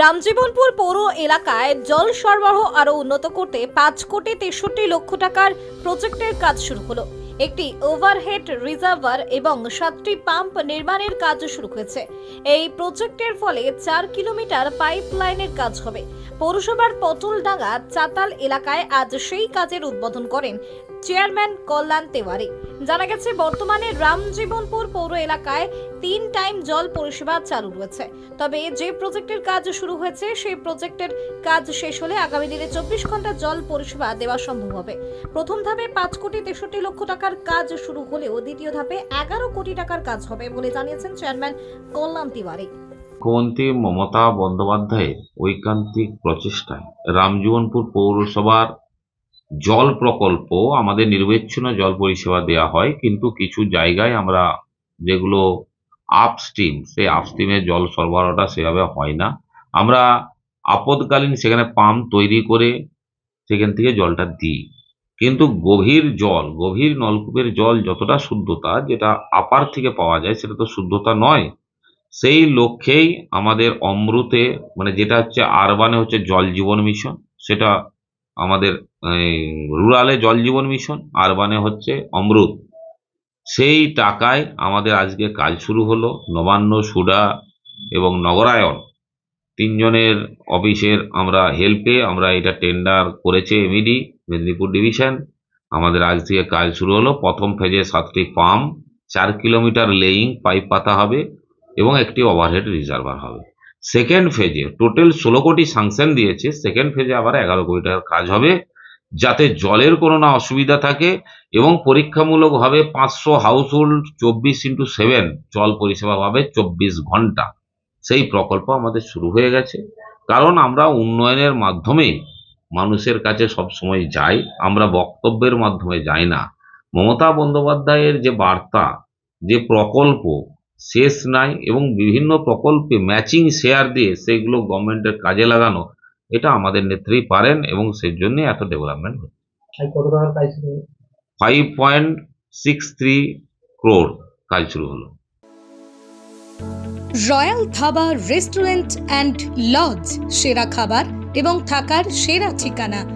রামজীবনপুর পৌর এলাকায় জল সরবরাহ আরও উন্নত করতে পাঁচ কোটি তেষট্টি লক্ষ টাকার প্রজেক্টের কাজ শুরু হলো। একটি ওভারহেড রিজার্ভার এবং সাতটি পাম্প নির্মাণের কাজ শুরু হয়েছে। এই প্রজেক্টের ফলে চার কিলোমিটার পাইপ লাইনের কাজ হবে। পৌরসভার পটলডাঙ্গা চাতাল এলাকায় আজ সেই কাজের উদ্বোধন করেন চেয়ারম্যান কল্যাণ তেওয়ারি। জানা গেছে, বর্তমানে রামজীবনপুর পৌর এলাকায় তিন টাইম জল পরিষেবা চালু রয়েছে। তবে যে প্রজেক্টের কাজ শুরু হয়েছে, সেই প্রজেক্টের কাজ শেষ হলে আগামী দিনে চব্বিশ ঘণ্টা জল পরিষেবা দেওয়া সম্ভব হবে। প্রথম ধাপে পাঁচ কোটি তেষট্টি লক্ষ টাকার কাজ শুরু হলেও দ্বিতীয় ধাপে এগারো কোটি টাকার কাজ হবে বলে জানিয়েছেন চেয়ারম্যান কল্যাণ তিওয়ারি। মুখ্যমন্ত্রী মমতা বন্দ্যোপাধ্যায়ের ঐকান্তিক প্রচেষ্টায় রামজীবনপুর পৌরসভার জল প্রকল্প আমাদের নির্বিচ্ছিন্ন জল পরিষেবা দেওয়া হয়, কিন্তু কিছু জায়গায় আমরা যেগুলো আপস্ট্রিম সেই আপস্ট্রিমে জল সরবরাহটা সেভাবে হয় না। আমরা আপদকালীন সেখানে পাম্প তৈরি করে সেখান থেকে জলটা দিই। কিন্তু গভীর জল, গভীর নলকূপের জল যতটা শুদ্ধতা, যেটা আপার থেকে পাওয়া যায়, সেটা তো শুদ্ধতা নয়, সেই লক্ষ্যেই আমাদের অমৃতে মানে যেটা হচ্ছে আরবানে হচ্ছে জল জীবন মিশন, সেটা আমাদের রুরালে জল জীবন মিশন, আরবানে হচ্ছে অমৃত সেই টাকায় আমাদের আজকে কাজ শুরু হলো, নবান্ন, সুডা এবং নগরায়ন তিনজনের অফিসের আমরা হেল্পে আমরা এটা টেন্ডার করেছে এমইডি, মেদিনীপুর ডিভিশন। আমাদের আজ থেকে কাজ শুরু হলো, প্রথম ফেজে সাতটি পাম্প, চার কিলোমিটার লেইং পাইপ পাতা হবে এবং একটি ওভারহেড রিজার্ভার হবে। সেকেন্ড ফেজে টোটাল ষোলো কোটি সাংশন দিয়েছে। সেকেন্ড ফেজে আবার এগারো কোটি টাকার কাজ হবে। যাতে জলের কোনো না অসুবিধা থাকে এবং পরীক্ষামূলকভাবে পাঁচশো হাউস হোল্ড চব্বিশ ইন্টু সেভেন জল পরিষেবা পাবে চব্বিশ ঘণ্টা। সেই প্রকল্প আমাদের শুরু হয়ে গেছে। কারণ আমরা উন্নয়নের মাধ্যমে মানুষের কাছে সব সময় যাই, আমরা বক্তব্যের মাধ্যমে যাই না। মমতা বন্দ্যোপাধ্যায়ের যে বার্তা, যে প্রকল্প শেষ নাই এবং বিভিন্ন প্রকল্পে ম্যাচিং শেয়ার দিয়ে সেগুলো গভর্নমেন্টের কাজে লাগানো এটা আমাদের নেত্রী পারেন এবং সেই জন্য এত ডেভেলপমেন্ট হচ্ছে? Five point six three crore কাজ শুরু হলো। Royal dhaba restaurant and lodge সেরা খাবার এবং থাকার সেরা ঠিকানা।